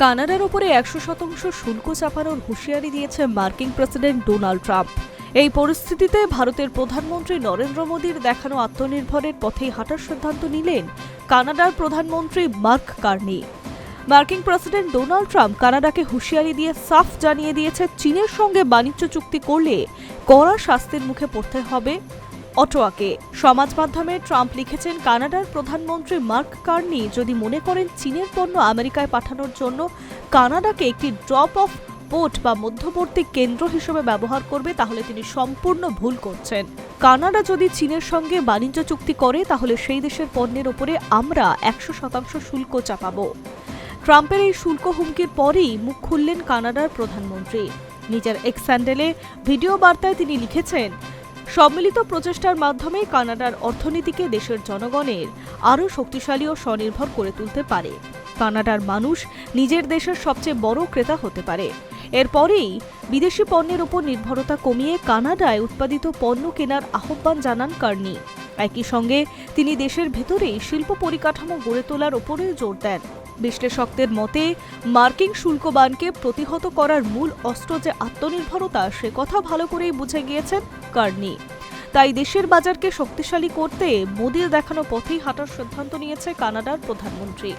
কানাডার ওপরে একশো শতাংশ শুল্ক চাপানোর হুঁশিয়ারি দিয়েছে মার্কিন প্রেসিডেন্ট ডোনাল্ড ট্রাম্প। এই পরিস্থিতিতে ভারতের প্রধানমন্ত্রী নরেন্দ্র মোদীর দেখানো আত্মনির্ভরের পথেই হাঁটার সিদ্ধান্ত নিলেন কানাডার প্রধানমন্ত্রী মার্ক কার্নি। মার্কিন প্রেসিডেন্ট ডোনাল্ড ট্রাম্প কানাডাকে হুঁশিয়ারি দিয়ে সাফ জানিয়ে দিয়েছে, চীনের সঙ্গে বাণিজ্য চুক্তি করলে কড়া শাস্তির মুখে পড়তে হবে। অটোয়াকে। সমাজ মাধ্যমে ট্রাম্প লিখেছেন, কানাডার প্রধানমন্ত্রী মার্ক কার্নি যদি মনে করেন চীনের পণ্য আমেরিকায় পাঠানোর জন্য কানাডাকে একটি ড্রপ অফ পোর্ট বা মধ্যবর্তী কেন্দ্র হিসেবে ব্যবহার করবে, তাহলে তিনি সম্পূর্ণ ভুল করছেন। কানাডা যদি চীনের সঙ্গে বাণিজ্য চুক্তি করে, তাহলে সেই দেশের পণ্যের ওপরে আমরা একশো শতাংশ শুল্ক চাপাবো। ট্রাম্পের এই শুল্ক হুমকির পরেই মুখ খুললেন কানাডার প্রধানমন্ত্রী। নিজের এক্স স্যান্ডেলে ভিডিও বার্তায় তিনি লিখেছেন সম্মিলিত প্রচেষ্টার মাধ্যমে কানাডার অর্থনীতিকে দেশের জনগণের আরও শক্তিশালী ও স্বনির্ভর করে তুলতে পারে। কানাডার মানুষ নিজের দেশের সবচেয়ে বড় ক্রেতা হতে পারে। এরপরেই বিদেশি পণ্যের উপর নির্ভরতা কমিয়ে কানাডায় উৎপাদিত পণ্য কেনার আহ্বান জানান কার্নি। একই সঙ্গে তিনি দেশের ভেতরেই শিল্প পরিকাঠামো গড়ে তোলার ওপরে জোর দেন। বিশ্লেষকদের মতে, মার্কিন শুল্কবানকে প্রতিহত করার মূল অস্ত্র যে আত্মনির্ভরতা, সে কথা ভালো করেই বুঝে গিয়েছেন কার্নি তাই দেশের বাজারকে শক্তিশালী করতে মোদির দেখানো পথেই হাঁটার সিদ্ধান্ত নিয়েছে কানাডার প্রধানমন্ত্রী।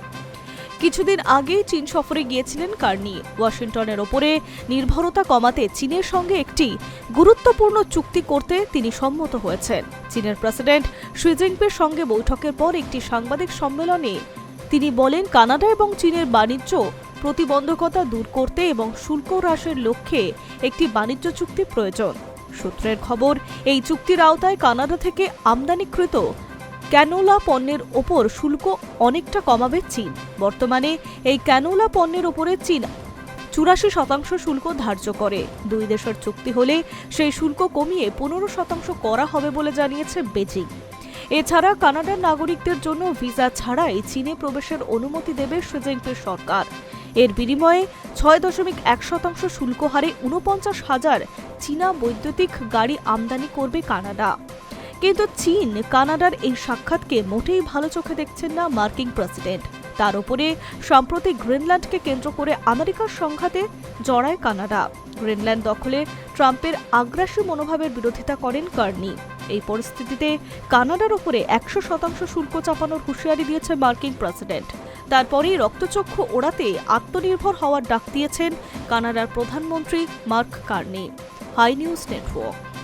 কিছুদিন আগেই চীন সফরে গিয়েছিলেন কার্নি। ওয়াশিংটনের ওপরে নির্ভরতা কমাতে চীনের সঙ্গে একটি গুরুত্বপূর্ণ চুক্তি করতে তিনি সম্মত হয়েছেন। চীনের প্রেসিডেন্ট শি জিনপির সঙ্গে বৈঠকের পর একটি সাংবাদিক সম্মেলনে তিনি বলেন, কানাডা এবং চীনের বাণিজ্য প্রতিবন্ধকতা দূর করতে এবং শুল্ক হ্রাসের লক্ষ্যে একটি বাণিজ্য চুক্তি প্রয়োজন। সূত্রের খবর, এই চুক্তির আওতায় কানাডা থেকে আমদানিকৃত ক্যানোলা পণ্যের ওপর শুল্ক অনেকটা কমাবে চীন। বর্তমানে এই ক্যানোলা পণ্যের ওপরে চীন চুরাশি শতাংশ শুল্ক ধার্য করে। দুই দেশের চুক্তি হলে সেই শুল্ক কমিয়ে পনেরো শতাংশ করা হবে বলে জানিয়েছে বেজিং। এছাড়া কানাডার নাগরিকদের জন্য ভিসা ছাড়াই চীনে প্রবেশের অনুমতি দেবে সুজিংপির সরকার। এর বিনিময়ে ছয় দশমিক এক শতাংশ শুল্ক হারে উনপঞ্চাশ হাজার চীনা বৈদ্যুতিক গাড়ি আমদানি করবে কানাডা। কিন্তু চীন কানাডার এই সাক্ষাৎকে মোটেই ভালো চোখে দেখছেন না মার্কিন প্রেসিডেন্ট। তার উপরে সম্প্রতি গ্রিনল্যান্ডকে কেন্দ্র করে আমেরিকার সংঘাতে জড়ায় কানাডা। গ্রিনল্যান্ড দখলে ট্রাম্পের আগ্রাসী মনোভাবের বিরোধিতা করেন কার্নি। এই পরিস্থিতিতে কানাডার উপরে একশো শতাংশ শুল্ক চাপানোর হুঁশিয়ারি দিয়েছে মার্কিন প্রেসিডেন্ট। তারপরেই রক্তচক্ষু ওড়াতে আত্মনির্ভর হওয়ার ডাক দিয়েছেন কানাডার প্রধানমন্ত্রী Mark Carney. High News Network.